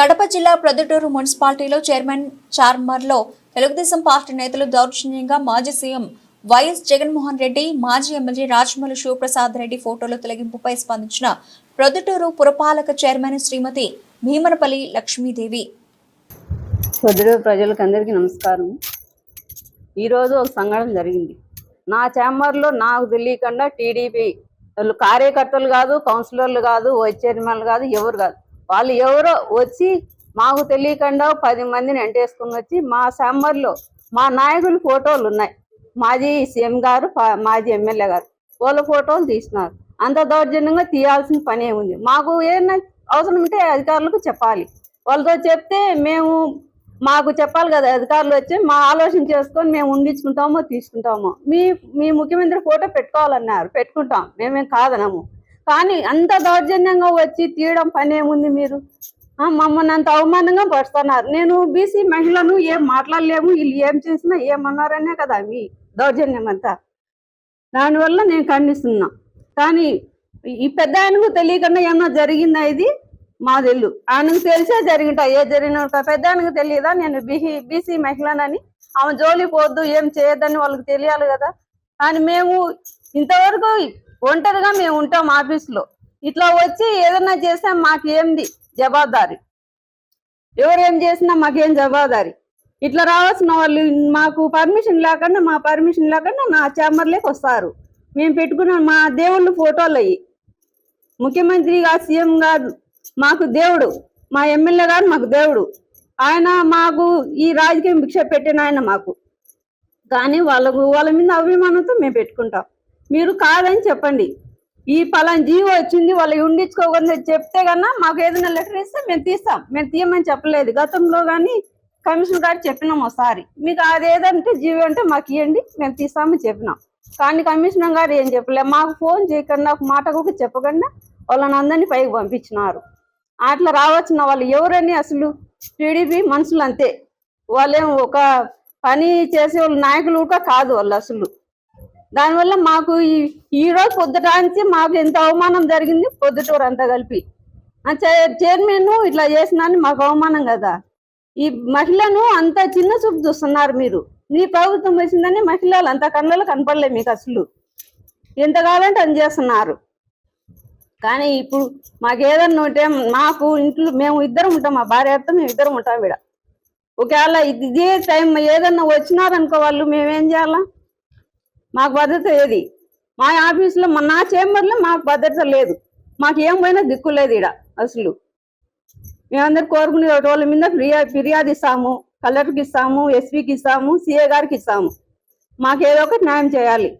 కడప జిల్లా ప్రొద్దుటూరు మున్సిపాలిటీలో chairman చార్మర్లో Telugu Desam party నేతలు దౌర్జన్యంగా మాజీ సీఎం వైఎస్ జగన్మోహన్ రెడ్డి మాజీ ఎమ్మెల్యే రాజమౌళి శివప్రసాద్ రెడ్డి ఫోటోల తొలగింపుపై స్పందించిన ప్రొద్దుటూరు పురపాలక చైర్మన్ శ్రీమతి భీమనపల్లి లక్ష్మీదేవి. ప్రొద్దుటూరు ప్రజలకు అందరికీ నమస్కారం. ఈరోజు ఒక సంఘటన జరిగింది. నా ఛాంబర్లో నాకు తెలియకుండా టీడీపీ వాళ్ళు కార్యకర్తలు కాదు కౌన్సిలర్లు కాదు వైస్ చైర్మన్లు కాదు ఎవరు కాదు. వాళ్ళు ఎవరో వచ్చి మాకు తెలియకుండా పది మందిని ఎంటేసుకుని వచ్చి మా సమ్మర్లో మా నాయకుల ఫోటోలు ఉన్నాయి. మాజీ సీఎం గారు పా- మాజీ ఎమ్మెల్యే గారు. వాళ్ళ ఫోటోలు తీసినారు. అంత దౌర్జన్యంగా తీయాల్సిన పనే ఉంది మాకు ఏమైనా అవసరం ఉంటే అధికారులకు చెప్పాలి. వాళ్ళతో చెప్తే మేము మాకు చెప్పాలి కదా అధికారులు వచ్చి మా ఆలోచన చేసుకొని మేము ఉండించుకుంటామో తీసుకుంటామో. మీ మీ ముఖ్యమంత్రి ఫోటో పెట్టుకోవాలన్నారు. పెట్టుకుంటాం. మేమేం కాదనము. కానీ అంత దౌర్జన్యంగా వచ్చి తీయడం పని ఏముంది మీరు? మమ్మల్ని అంత అవమానంగా పడుతున్నారు నేను బీసీ మహిళను ఏం మాట్లాడలేము వీళ్ళు ఏం చేసినా ఏమన్నారనే కదా మీ దౌర్జన్యం అంతా. దానివల్ల నేను ఖండిస్తున్నా. కానీ ఈ పెద్ద ఆయనకు తెలియకుండా ఏమన్నా జరిగిందా ఇది? మా తెలు ఆయనకు తెలిసే జరిగింటా ఏ జరిగిన పెద్ద ఆయనకు తెలియదా? నేను బీసీ బీసీ మహిళనని ఆమె జోలి పోద్దు ఏం చేయొద్దని వాళ్ళకి తెలియాలి కదా. కానీ మేము ఇంతవరకు ఒంటరిగా మేము ఉంటాం ఆఫీస్లో. ఇట్లా వచ్చి ఏదన్నా చేస్తే మాకు ఏంది జవాబాదారి. ఎవరేం చేసినా మాకేం జవాబాదారి. ఇట్లా రావాల్సిన వాళ్ళు మాకు పర్మిషన్ లేకుండా మా పర్మిషన్ లేకుండా నా ఛాంబర్లోకి వస్తారు. మేము పెట్టుకున్న మా దేవుళ్ళు ఫోటోలు అయ్యి. ముఖ్యమంత్రి కాదు సీఎం గారు మాకు దేవుడు. మా ఎమ్మెల్యే గారు మాకు దేవుడు. ఆయన మాకు ఈ రాజకీయం భిక్ష పెట్టిన ఆయన మాకు. కానీ వాళ్ళకు వాళ్ళ మీద అభిమానంతో మేము పెట్టుకుంటాం. మీరు కాదని చెప్పండి. ఈ పలాన్ జీవో వచ్చింది వాళ్ళు ఉండించుకోకుండా చెప్తే కన్నా మాకు ఏదైనా లెటర్ ఇస్తే మేము తీస్తాం. మేము తీయమని చెప్పలేదు. గతంలో కానీ కమిషన్ గారు చెప్పినాం ఒకసారి. మీకు అది ఏదంటే జీవో అంటే మాకు ఇవ్వండి మేము తీస్తామని చెప్పినాం. కానీ కమిషనర్ గారు ఏం చెప్పలే మాకు ఫోన్ చేయకుండా ఒక మాట కూడా చెప్పకుండా వాళ్ళని అందరినీ పైకి పంపించినారు. అట్లా రావచ్చిన వాళ్ళు ఎవరని అసలు? టీడీపీ మనుషులు అంతే వాళ్ళేం ఒక పని చేసే వాళ్ళు నాయకులు కూడా కాదు వాళ్ళు అసలు. దానివల్ల మాకు ఈ ఈ రోజు పొద్దుటానికి మాకు ఎంత అవమానం జరిగింది పొద్దుటూరు అంతా కలిపి. ఆ చైర్మన్ ఇట్లా చేసినాన్ని మాకు అవమానం కదా. ఈ మహిళను అంత చిన్న చూపు చూస్తున్నారు మీరు. నీ ప్రభుత్వం వచ్చిందని మహిళలు అంత కళ్ళలో కనపడలే మీకు అసలు. ఎంత కావాలంటే అని చేస్తున్నారు. కానీ ఇప్పుడు మాకు ఏదన్నా ఉంటే మాకు ఇంట్లో మేము ఇద్దరం ఉంటాం మా భార్యతో మేము ఇద్దరం ఉంటాం ఇక్కడ ఒకవేళ ఇదే టైం ఏదన్నా వచ్చినారనుకో వాళ్ళు మేమేం చేయాలా? మాకు భద్రత ఏది? మా ఆఫీస్లో మా నా చేంబర్లో మాకు భద్రత లేదు. మాకు ఏం పోయినా దిక్కు లేదు ఇక్కడ అసలు. మేమందరు కోరుకునే వాళ్ళ మీద ఫిర్యా ఫిర్యాదు ఇస్తాము కలెక్టర్కి ఇస్తాము ఎస్పీకి ఇస్తాము సిఏ గారికి ఇస్తాము. మాకు ఏదో ఒకటి న్యాయం చేయాలి.